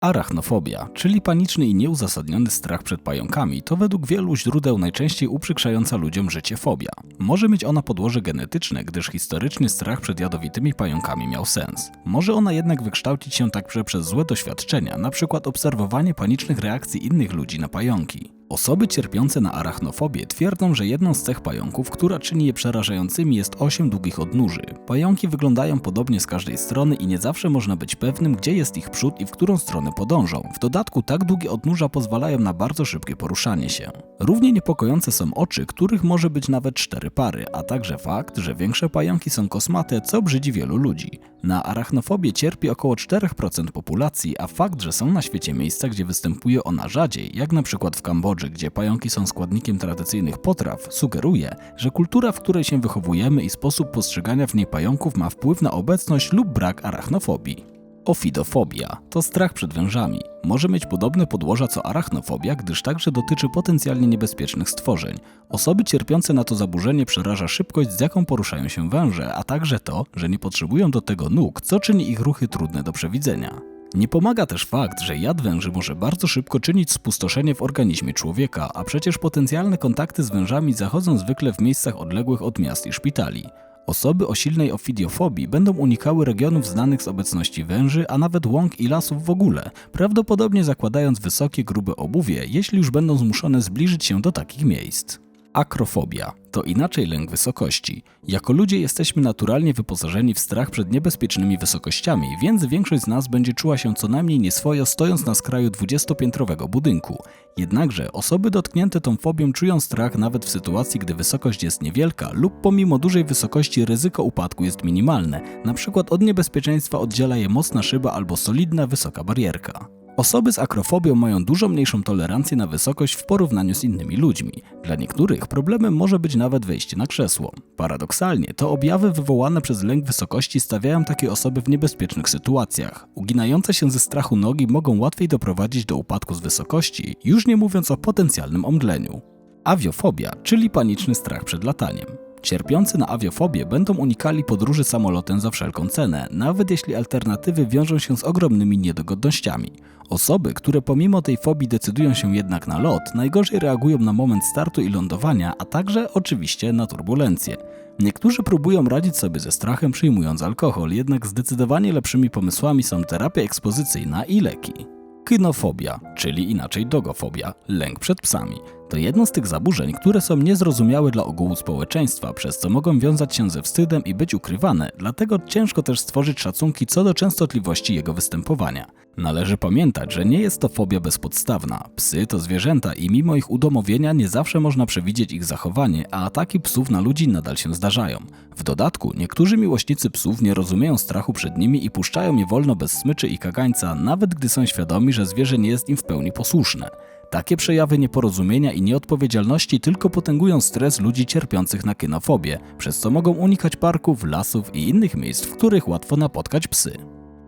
Arachnofobia, czyli paniczny i nieuzasadniony strach przed pająkami, to według wielu źródeł najczęściej uprzykrzająca ludziom życie fobia. Może mieć ona podłoże genetyczne, gdyż historycznie strach przed jadowitymi pająkami miał sens. Może ona jednak wykształcić się także przez złe doświadczenia, np. obserwowanie panicznych reakcji innych ludzi na pająki. Osoby cierpiące na arachnofobię twierdzą, że jedną z cech pająków, która czyni je przerażającymi jest 8 długich odnóży. Pająki wyglądają podobnie z każdej strony i nie zawsze można być pewnym, gdzie jest ich przód i w którą stronę podążą. W dodatku tak długie odnóża pozwalają na bardzo szybkie poruszanie się. Równie niepokojące są oczy, których może być nawet cztery pary, a także fakt, że większe pająki są kosmate, co brzydzi wielu ludzi. Na arachnofobię cierpi około 4% populacji, a fakt, że są na świecie miejsca, gdzie występuje ona rzadziej, jak na przykład w Kambodży, gdzie pająki są składnikiem tradycyjnych potraw, sugeruje, że kultura, w której się wychowujemy i sposób postrzegania w niej pająków ma wpływ na obecność lub brak arachnofobii. Ofidofobia to strach przed wężami. Może mieć podobne podłoża co arachnofobia, gdyż także dotyczy potencjalnie niebezpiecznych stworzeń. Osoby cierpiące na to zaburzenie przeraża szybkość, z jaką poruszają się węże, a także to, że nie potrzebują do tego nóg, co czyni ich ruchy trudne do przewidzenia. Nie pomaga też fakt, że jad węży może bardzo szybko czynić spustoszenie w organizmie człowieka, a przecież potencjalne kontakty z wężami zachodzą zwykle w miejscach odległych od miast i szpitali. Osoby o silnej ofidiofobii będą unikały regionów znanych z obecności węży, a nawet łąk i lasów w ogóle, prawdopodobnie zakładając wysokie, grube obuwie, jeśli już będą zmuszone zbliżyć się do takich miejsc. Akrofobia to inaczej lęk wysokości. Jako ludzie jesteśmy naturalnie wyposażeni w strach przed niebezpiecznymi wysokościami, więc większość z nas będzie czuła się co najmniej nieswojo stojąc na skraju 20-piętrowego budynku. Jednakże osoby dotknięte tą fobią czują strach nawet w sytuacji, gdy wysokość jest niewielka lub pomimo dużej wysokości ryzyko upadku jest minimalne, na przykład od niebezpieczeństwa oddziela je mocna szyba albo solidna wysoka barierka. Osoby z akrofobią mają dużo mniejszą tolerancję na wysokość w porównaniu z innymi ludźmi. Dla niektórych problemem może być nawet wejście na krzesło. Paradoksalnie, to objawy wywołane przez lęk wysokości stawiają takie osoby w niebezpiecznych sytuacjach. Uginające się ze strachu nogi mogą łatwiej doprowadzić do upadku z wysokości, już nie mówiąc o potencjalnym omdleniu. Awiofobia, czyli paniczny strach przed lataniem. Cierpiący na awiofobię będą unikali podróży samolotem za wszelką cenę, nawet jeśli alternatywy wiążą się z ogromnymi niedogodnościami. Osoby, które pomimo tej fobii decydują się jednak na lot, najgorzej reagują na moment startu i lądowania, a także oczywiście na turbulencje. Niektórzy próbują radzić sobie ze strachem przyjmując alkohol, jednak zdecydowanie lepszymi pomysłami są terapia ekspozycyjna i leki. Kynofobia, czyli inaczej dogofobia, lęk przed psami. To jedno z tych zaburzeń, które są niezrozumiałe dla ogółu społeczeństwa, przez co mogą wiązać się ze wstydem i być ukrywane, dlatego ciężko też stworzyć szacunki co do częstotliwości jego występowania. Należy pamiętać, że nie jest to fobia bezpodstawna. Psy to zwierzęta i mimo ich udomowienia nie zawsze można przewidzieć ich zachowanie, a ataki psów na ludzi nadal się zdarzają. W dodatku, niektórzy miłośnicy psów nie rozumieją strachu przed nimi i puszczają je wolno bez smyczy i kagańca, nawet gdy są świadomi, że zwierzę nie jest im w pełni posłuszne. Takie przejawy nieporozumienia i nieodpowiedzialności tylko potęgują stres ludzi cierpiących na kynofobię, przez co mogą unikać parków, lasów i innych miejsc, w których łatwo napotkać psy.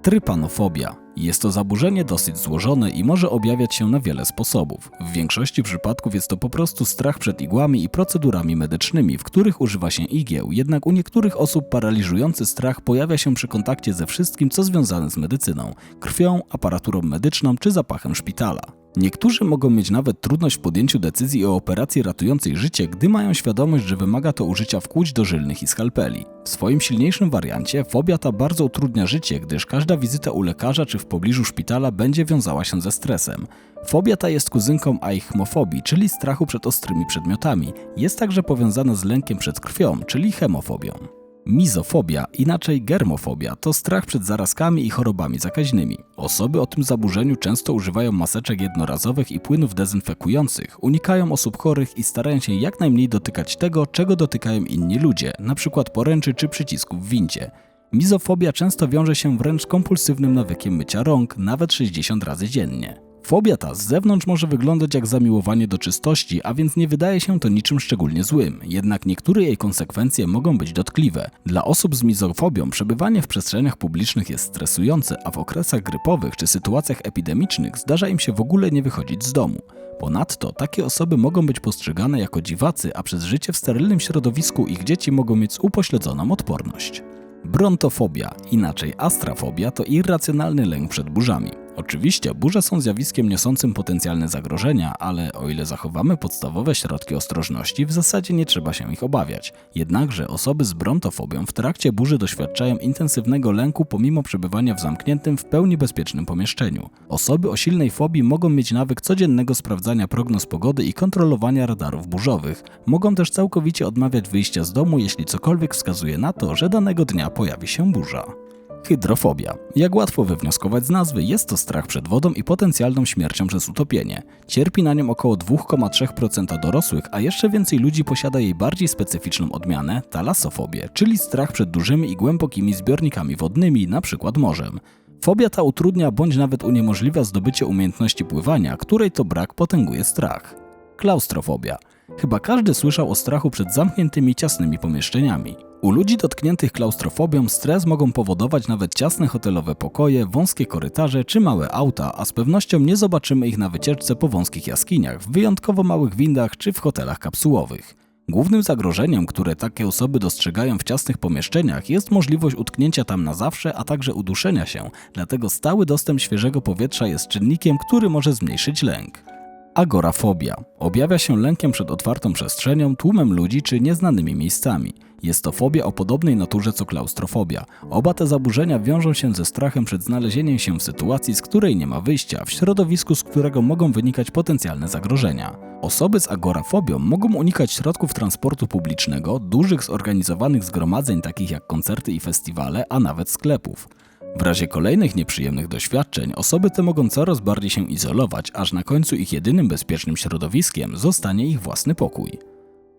Trypanofobia. Jest to zaburzenie dosyć złożone i może objawiać się na wiele sposobów. W większości przypadków jest to po prostu strach przed igłami i procedurami medycznymi, w których używa się igieł, jednak u niektórych osób paraliżujący strach pojawia się przy kontakcie ze wszystkim, co związane z medycyną krwią, aparaturą medyczną czy zapachem szpitala. Niektórzy mogą mieć nawet trudność w podjęciu decyzji o operacji ratującej życie, gdy mają świadomość, że wymaga to użycia wkłuć dożylnych i skalpeli. W swoim silniejszym wariancie fobia ta bardzo utrudnia życie, gdyż każda wizyta u lekarza czy w pobliżu szpitala będzie wiązała się ze stresem. Fobia ta jest kuzynką aichmofobii, czyli strachu przed ostrymi przedmiotami. Jest także powiązana z lękiem przed krwią, czyli hemofobią. Mizofobia, inaczej germofobia, to strach przed zarazkami i chorobami zakaźnymi. Osoby o tym zaburzeniu często używają maseczek jednorazowych i płynów dezynfekujących, unikają osób chorych i starają się jak najmniej dotykać tego, czego dotykają inni ludzie, np. poręczy czy przycisków w windzie. Mizofobia często wiąże się wręcz kompulsywnym nawykiem mycia rąk, nawet 60 razy dziennie. Fobia ta z zewnątrz może wyglądać jak zamiłowanie do czystości, a więc nie wydaje się to niczym szczególnie złym. Jednak niektóre jej konsekwencje mogą być dotkliwe. Dla osób z mizofobią przebywanie w przestrzeniach publicznych jest stresujące, a w okresach grypowych czy sytuacjach epidemicznych zdarza im się w ogóle nie wychodzić z domu. Ponadto takie osoby mogą być postrzegane jako dziwacy, a przez życie w sterylnym środowisku ich dzieci mogą mieć upośledzoną odporność. Brontofobia, inaczej astrafobia, to irracjonalny lęk przed burzami. Oczywiście burze są zjawiskiem niosącym potencjalne zagrożenia, ale o ile zachowamy podstawowe środki ostrożności, w zasadzie nie trzeba się ich obawiać. Jednakże osoby z brontofobią w trakcie burzy doświadczają intensywnego lęku pomimo przebywania w zamkniętym, w pełni bezpiecznym pomieszczeniu. Osoby o silnej fobii mogą mieć nawyk codziennego sprawdzania prognoz pogody i kontrolowania radarów burzowych. Mogą też całkowicie odmawiać wyjścia z domu, jeśli cokolwiek wskazuje na to, że danego dnia pojawi się burza. Hydrofobia. Jak łatwo wywnioskować z nazwy, jest to strach przed wodą i potencjalną śmiercią przez utopienie. Cierpi na nią około 2,3% dorosłych, a jeszcze więcej ludzi posiada jej bardziej specyficzną odmianę talassofobię, czyli strach przed dużymi i głębokimi zbiornikami wodnymi, np. morzem. Fobia ta utrudnia bądź nawet uniemożliwia zdobycie umiejętności pływania, której to brak potęguje strach. Klaustrofobia. Chyba każdy słyszał o strachu przed zamkniętymi, ciasnymi pomieszczeniami. U ludzi dotkniętych klaustrofobią stres mogą powodować nawet ciasne hotelowe pokoje, wąskie korytarze czy małe auta, a z pewnością nie zobaczymy ich na wycieczce po wąskich jaskiniach, w wyjątkowo małych windach czy w hotelach kapsułowych. Głównym zagrożeniem, które takie osoby dostrzegają w ciasnych pomieszczeniach, jest możliwość utknięcia tam na zawsze, a także uduszenia się, dlatego stały dostęp świeżego powietrza jest czynnikiem, który może zmniejszyć lęk. Agorafobia. Objawia się lękiem przed otwartą przestrzenią, tłumem ludzi czy nieznanymi miejscami. Jest to fobia o podobnej naturze co klaustrofobia. Oba te zaburzenia wiążą się ze strachem przed znalezieniem się w sytuacji, z której nie ma wyjścia, w środowisku, z którego mogą wynikać potencjalne zagrożenia. Osoby z agorafobią mogą unikać środków transportu publicznego, dużych zorganizowanych zgromadzeń takich jak koncerty i festiwale, a nawet sklepów. W razie kolejnych nieprzyjemnych doświadczeń osoby te mogą coraz bardziej się izolować, aż na końcu ich jedynym bezpiecznym środowiskiem zostanie ich własny pokój.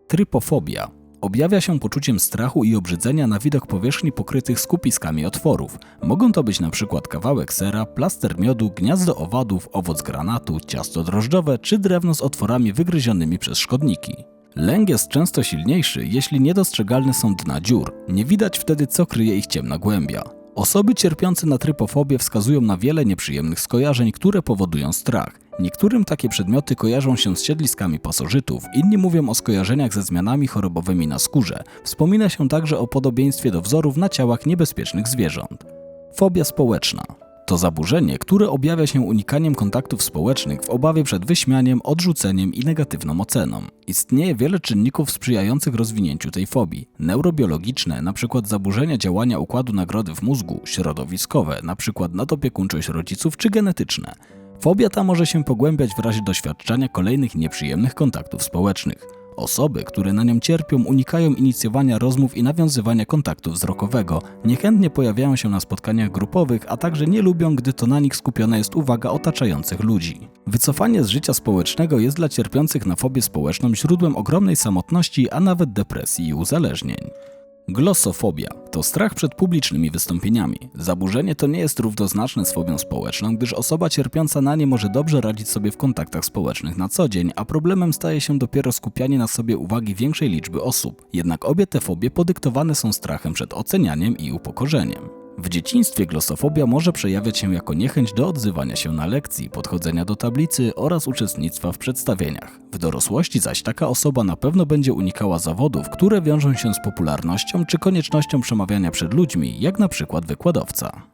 Trypofobia objawia się poczuciem strachu i obrzydzenia na widok powierzchni pokrytych skupiskami otworów. Mogą to być np. kawałek sera, plaster miodu, gniazdo owadów, owoc granatu, ciasto drożdżowe czy drewno z otworami wygryzionymi przez szkodniki. Lęk jest często silniejszy, jeśli niedostrzegalne są dna dziur. Nie widać wtedy, co kryje ich ciemna głębia. Osoby cierpiące na trypofobię wskazują na wiele nieprzyjemnych skojarzeń, które powodują strach. Niektórym takie przedmioty kojarzą się z siedliskami pasożytów, inni mówią o skojarzeniach ze zmianami chorobowymi na skórze. Wspomina się także o podobieństwie do wzorów na ciałach niebezpiecznych zwierząt. Fobia społeczna. To zaburzenie, które objawia się unikaniem kontaktów społecznych w obawie przed wyśmianiem, odrzuceniem i negatywną oceną. Istnieje wiele czynników sprzyjających rozwinięciu tej fobii. Neurobiologiczne, np. zaburzenia działania układu nagrody w mózgu, środowiskowe, np. nadopiekuńczość rodziców czy genetyczne. Fobia ta może się pogłębiać w razie doświadczania kolejnych nieprzyjemnych kontaktów społecznych. Osoby, które na nią cierpią, unikają inicjowania rozmów i nawiązywania kontaktu wzrokowego, niechętnie pojawiają się na spotkaniach grupowych, a także nie lubią, gdy to na nich skupiona jest uwaga otaczających ludzi. Wycofanie z życia społecznego jest dla cierpiących na fobię społeczną źródłem ogromnej samotności, a nawet depresji i uzależnień. Glossofobia to strach przed publicznymi wystąpieniami. Zaburzenie to nie jest równoznaczne z fobią społeczną, gdyż osoba cierpiąca na nie może dobrze radzić sobie w kontaktach społecznych na co dzień, a problemem staje się dopiero skupianie na sobie uwagi większej liczby osób. Jednak obie te fobie podyktowane są strachem przed ocenianiem i upokorzeniem. W dzieciństwie glosofobia może przejawiać się jako niechęć do odzywania się na lekcji, podchodzenia do tablicy oraz uczestnictwa w przedstawieniach. W dorosłości zaś taka osoba na pewno będzie unikała zawodów, które wiążą się z popularnością czy koniecznością przemawiania przed ludźmi, jak na przykład wykładowca.